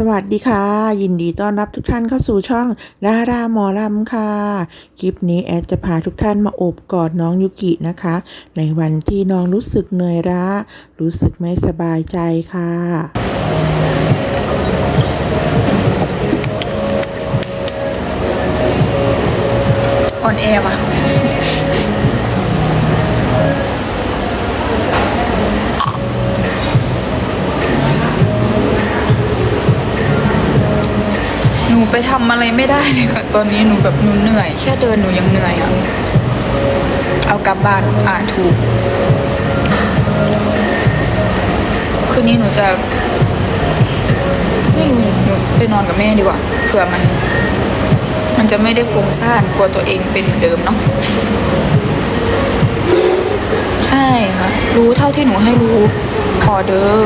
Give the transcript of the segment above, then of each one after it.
สวัสดีค่ะ ยินดีต้อนรับทุกท่านเข้าสู่ช่องดาราหมอลำค่ะ คลิปนี้แอดจะพาทุกท่านมาโอบกอดน้องยุกินะคะ ในวันที่น้องรู้สึกเหนื่อยล้ารู้สึกไม่สบายใจค่ะ ไปทำอะไรไม่ได้เลยค่ะ ตอนนี้หนูแบบหนูเหนื่อย แค่เดินหนูยังเหนื่อยอะเอากลับบ้านอ่านถูก คืนนี้หนูจะไม่รู้หนูไปนอนกับแม่ดีกว่าเผื่อมัน มันจะไม่ได้ฟุ้งซ่านกลัวตัวเองเป็นเหมือนเดิมเนาะใช่ค่ะ รู้เท่าที่หนูให้รู้พอเด้อ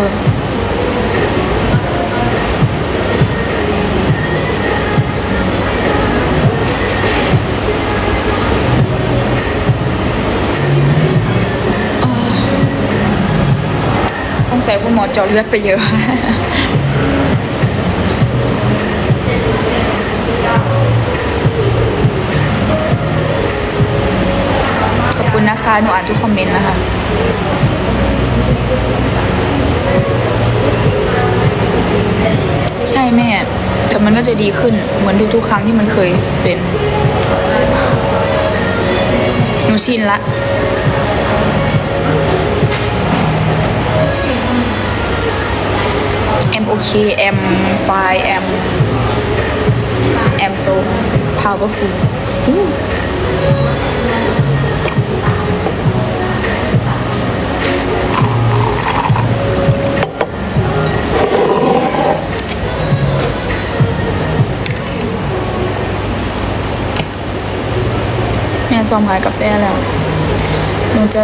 สงสัยคุณหมอเจาะเลือดไปเยอะ ขอบคุณนะคะ หนูอ่านทุกคอมเมนต์นะคะใช่แม่ แต่มันก็จะดีขึ้นเหมือนทุกๆ ครั้งที่มันเคยเป็น หนูชินละ I'm okay I'm fine I'm I'm so powerful อู้แม่ซ้อมขายกาแฟแล้ว หนูจะ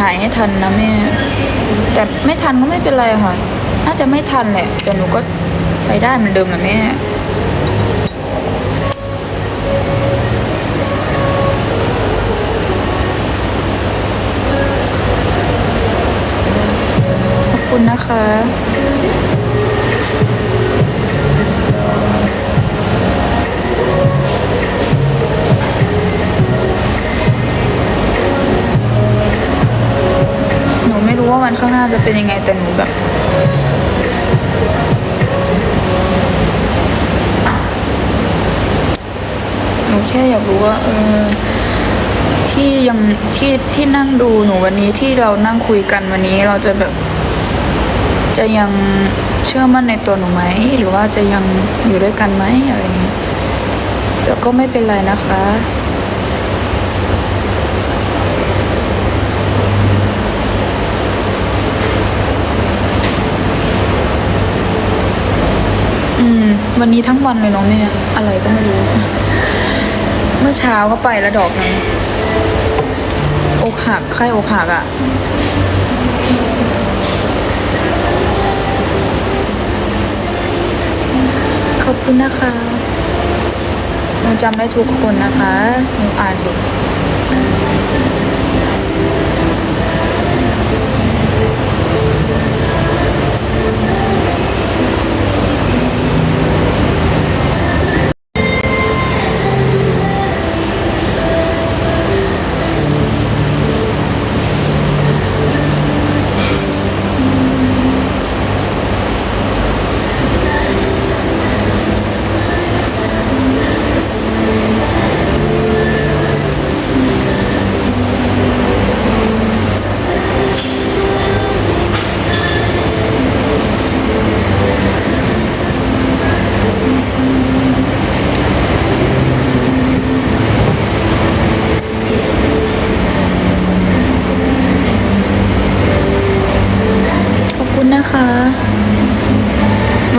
หายให้ทันนะแม่ แต่ไม่ทันก็ไม่เป็นไรค่ะ น่าจะไม่ทันแหละ แต่หนูก็ไปได้เหมือนเดิมนะแม่ขอบคุณนะคะหนูไม่รู้ว่าวันข้างหน้าจะเป็นยังไงแต่หนูแบบ แค่อยากรู้ว่าเออที่ยังที่ที่นั่งดูหนูวันนี้ที่เรานั่งคุยกันวันนี้เราจะแบบ จะยังเชื่อมั่นในตัวหนูไหมหรือว่าจะยังอยู่ด้วยกันไหมอะไรอย่างเงี้ยแต่ก็ไม่เป็นไรนะคะ อืม วันนี้ทั้งวันเลยเนาะแม่อะไรก็ไม่รู้ เมื่อเช้าก็ไปแล้วดอกนึงอกหักไข้อกหักอะ่ะ ขอบคุณนะคะหนูจำได้ทุกคนนะคะหนูอ่านอยู่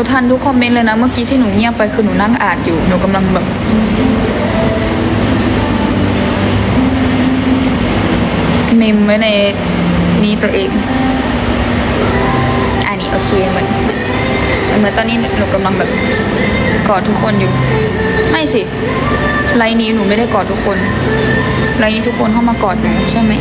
นูทันทุกคอมเมนต์เลยนะ เมื่อกี้ที่หนูเงียบไปคือหนูนั่งอ่านอยู่ หนูกำลังแบบเมมไว้ในนี้ตัวเอง อันนี้โอเคเหมือนเหมือนตอนนี้หนูกำลังแบบกอดทุกคนอยู่ ไม่สิไลน์นี้หนูไม่ได้กอดทุกคนไลน์นี้ทุกคนเข้ามากอดหนูใช่ไหม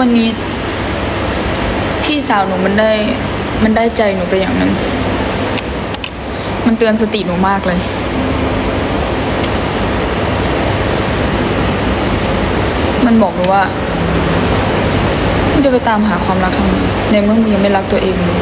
วันนี้ พี่สาวหนูมันได้ มันได้ใจหนูไปอย่างนึ่งมันเตือนสติหนูมากเลยมันบอกหนูว่ามึงจะไปตามหาความรักทำไมในเมื่อมึงยังไม่รักตัวเองเลย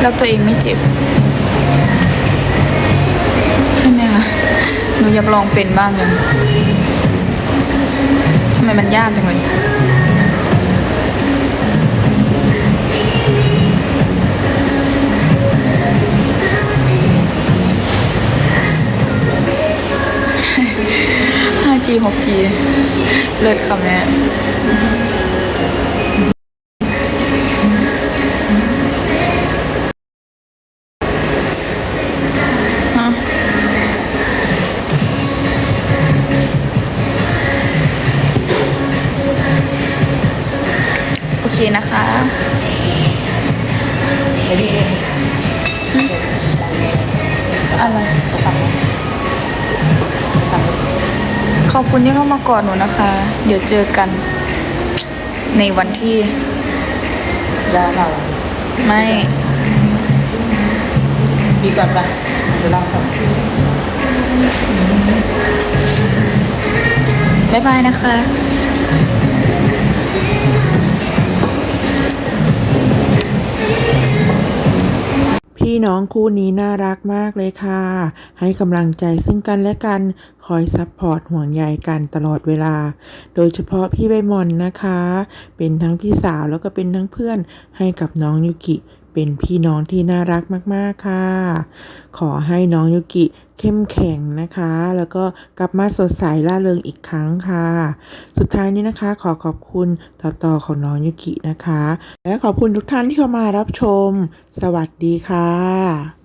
แล้วตัวเองไม่เจ็บ ใช่ไหมคะหนูอยากลองเป็นบ้างยังทำไมมันยากจังเลย 5G 6G เลิศคำนี้ อะไรขอบคุณที่เข้ามากอดหนูนะคะ เดี๋ยวเจอกัน ในวันที่แล้วเราไม่ปีก่อนปะจะเล่าต่อบ๊ายบายนะคะ พี่น้องคู่นี้น่ารักมากเลยค่ะ ให้กำลังใจซึ่งกันและกันคอยซัพพอร์ตห่วงใยกันตลอดเวลา โดยเฉพาะพี่ใบมอนนะคะ เป็นทั้งพี่สาวแล้วก็เป็นทั้งเพื่อนให้กับน้องยุกิ เป็นพี่น้องที่น่ารักมาก ๆ ค่ะ ขอให้น้องยุกิเข้มแข็งนะคะ แล้วก็กลับมาสดใสร่าเริงอีกครั้งค่ะ สุดท้ายนี้นะคะขอขอบคุณต่อต่อของน้องยุกินะคะ และขอบคุณทุกท่านที่เข้ามารับชม สวัสดีค่ะ